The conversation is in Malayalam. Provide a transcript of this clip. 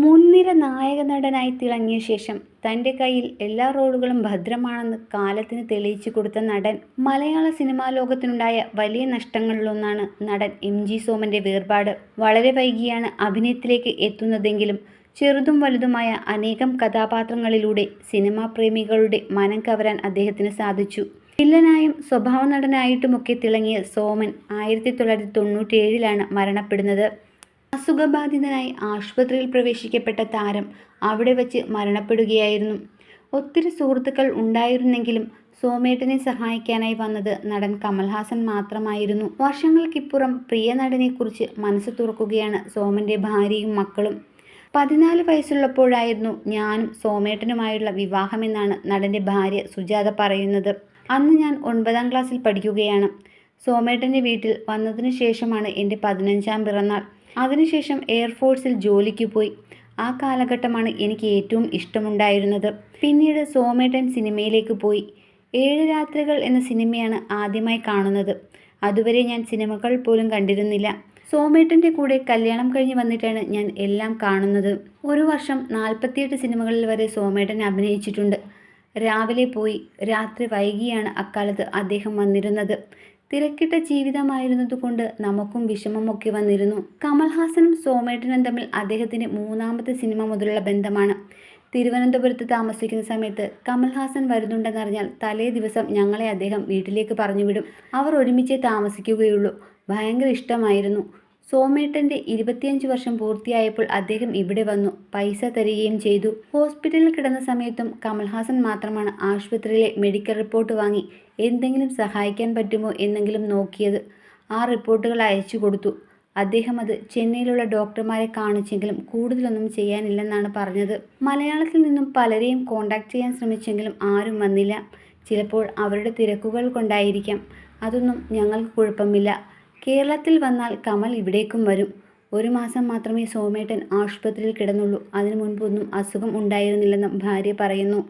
മുൻനിര നായക നടനായി തിളങ്ങിയ ശേഷം തന്റെ കയ്യിൽ എല്ലാ റോളുകളും ഭദ്രമാണെന്ന് കാലത്തിന് തെളിയിച്ചു കൊടുത്ത നടൻ മലയാള സിനിമാ ലോകത്തിനുണ്ടായ വലിയ നഷ്ടങ്ങളിലൊന്നാണ് നടൻ എം ജി സോമന്റെ വേർപാട്. വളരെ വൈകിയാണ് അഭിനയത്തിലേക്ക് എത്തുന്നതെങ്കിലും ചെറുതും വലുതുമായ അനേകം കഥാപാത്രങ്ങളിലൂടെ സിനിമാ പ്രേമികളുടെ മനം കവരാൻ അദ്ദേഹത്തിന് സാധിച്ചു. വില്ലനായും സ്വഭാവ നടനായിട്ടുമൊക്കെ തിളങ്ങിയ സോമൻ ആയിരത്തി തൊള്ളായിരത്തി തൊണ്ണൂറ്റിയേഴിലാണ് മരണപ്പെടുന്നത്. അസുഖബാധിതനായി ആശുപത്രിയിൽ പ്രവേശിക്കപ്പെട്ട താരം അവിടെ വച്ച് മരണപ്പെടുകയായിരുന്നു. ഒത്തിരി സുഹൃത്തുക്കൾ ഉണ്ടായിരുന്നെങ്കിലും സോമേട്ടനെ സഹായിക്കാനായി വന്നത് നടൻ കമൽഹാസൻ മാത്രമായിരുന്നു. വർഷങ്ങൾക്കിപ്പുറം പ്രിയ നടനെക്കുറിച്ച് മനസ്സ് തുറക്കുകയാണ് സോമന്റെ ഭാര്യയും മക്കളും. പതിനാല് വയസ്സുള്ളപ്പോഴായിരുന്നു ഞാനും സോമേട്ടനുമായുള്ള വിവാഹമെന്നാണ് നടന്റെ ഭാര്യ സുജാത പറയുന്നത്. അന്ന് ഞാൻ ഒൻപതാം ക്ലാസ്സിൽ പഠിക്കുകയാണ്. സോമേട്ടന്റെ വീട്ടിൽ വന്നതിന് ശേഷമാണ് എന്റെ പതിനഞ്ചാം പിറന്നാൾ. അതിനുശേഷം എയർഫോഴ്സിൽ ജോലിക്ക് പോയി. ആ കാലഘട്ടമാണ് എനിക്ക് ഏറ്റവും ഇഷ്ടമുണ്ടായിരുന്നത്. പിന്നീട് സോമേട്ടൻ സിനിമയിലേക്ക് പോയി. ഏഴ് രാത്രികൾ എന്ന സിനിമയാണ് ആദ്യമായി കാണുന്നത്. അതുവരെ ഞാൻ സിനിമകൾ പോലും കണ്ടിരുന്നില്ല. സോമേട്ടന്റെ കൂടെ കല്യാണം കഴിഞ്ഞ് വന്നിട്ടാണ് ഞാൻ എല്ലാം കാണുന്നത്. ഒരു വർഷം നാൽപ്പത്തിയെട്ട് സിനിമകളിൽ വരെ സോമേട്ടൻ അഭിനയിച്ചിട്ടുണ്ട്. രാവിലെ പോയി രാത്രി വൈകിയാണ് അക്കാലത്ത് അദ്ദേഹം വന്നിരുന്നത്. തിരക്കിട്ട ജീവിതമായിരുന്നതുകൊണ്ട് നമുക്കും വിഷമമൊക്കെ വന്നിരുന്നു. കമൽഹാസനും സോമേട്ടനും തമ്മിൽ അദ്ദേഹത്തിന്റെ മൂന്നാമത്തെ സിനിമ മുതലുള്ള ബന്ധമാണ്. തിരുവനന്തപുരത്ത് താമസിക്കുന്ന സമയത്ത് കമൽഹാസൻ വരുന്നുണ്ടെന്നറിഞ്ഞാൽ തലേ ദിവസം ഞങ്ങളെ അദ്ദേഹം വീട്ടിലേക്ക് പറഞ്ഞുവിടും. അവർ ഒരുമിച്ച് താമസിക്കുകയുള്ളൂ. ഭയങ്കര ഇഷ്ടമായിരുന്നു. സോമേട്ടന്റെ ഇരുപത്തിയഞ്ച് വർഷം പൂർത്തിയായപ്പോൾ അദ്ദേഹം ഇവിടെ വന്നു. പൈസ തരികയും ചെയ്തു. ഹോസ്പിറ്റലിൽ കിടന്ന സമയത്തും കമൽഹാസൻ മാത്രമാണ് ആശുപത്രിയിലെ മെഡിക്കൽ റിപ്പോർട്ട് വാങ്ങി. എന്തെങ്കിലും സഹായിക്കാൻ പറ്റുമോ എന്നെങ്കിലും നോക്കിയത് ആ റിപ്പോർട്ടുകൾ അയച്ചു കൊടുത്തു. അദ്ദേഹം അത് ചെന്നൈയിലുള്ള ഡോക്ടർമാരെ കാണിച്ചെങ്കിലും കൂടുതലൊന്നും ചെയ്യാനില്ലെന്നാണ് പറഞ്ഞത്. മലയാളത്തിൽ നിന്നും പലരെയും കോണ്ടാക്ട് ചെയ്യാൻ ശ്രമിച്ചെങ്കിലും ആരും വന്നില്ല. ചിലപ്പോൾ അവരുടെ തിരക്കുകൾ കൊണ്ടായിരിക്കാം. അതൊന്നും ഞങ്ങൾക്ക് കുഴപ്പമില്ല. കേരളത്തിൽ വന്നാൽ കമൽ ഇവിടേക്കും വരും. ഒരു മാസം മാത്രമേ സോമേട്ടൻ ആശുപത്രിയിൽ കിടന്നുള്ളൂ. അതിനു മുൻപൊന്നും അസുഖം ഉണ്ടായിരുന്നില്ലെന്നും ഭാര്യ പറയുന്നു.